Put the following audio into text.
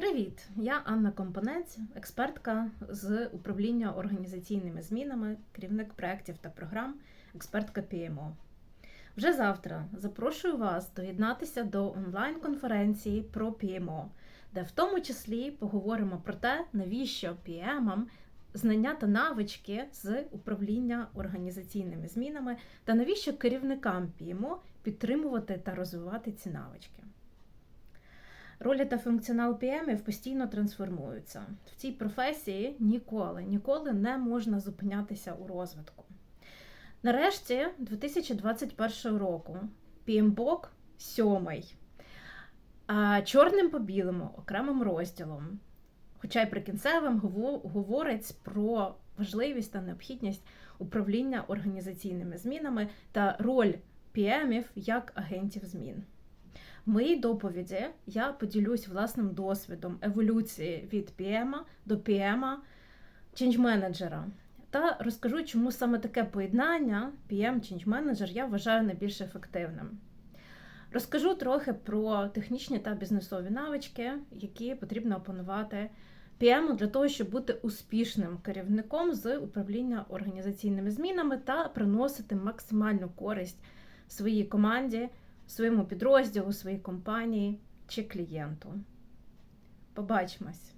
Привіт! Я Анна Компонець, експертка з управління організаційними змінами, керівник проєктів та програм, експертка PMO. Вже завтра запрошую вас доєднатися до онлайн-конференції про PMO, де в тому числі поговоримо про те, навіщо PM знання та навички з управління організаційними змінами та навіщо керівникам PMO підтримувати та розвивати ці навички. Ролі та функціонал PM постійно трансформуються. В цій професії ніколи, ніколи не можна зупинятися у розвитку. Нарешті, 2021 року, PMBOK 7, чорним по білому окремим розділом, хоча й прикінцевим гово- говорить про важливість та необхідність управління організаційними змінами та роль PM як агентів змін. В моїй доповіді я поділюсь власним досвідом еволюції від PM до PM change менеджера та розкажу, чому саме таке поєднання PM change менеджер я вважаю найбільш ефективним. Розкажу трохи про технічні та бізнесові навички, які потрібно опанувати PM для того, щоб бути успішним керівником з управління організаційними змінами та приносити максимальну користь своїй команді своєму підрозділу, своїй компанії чи клієнту. Побачимось!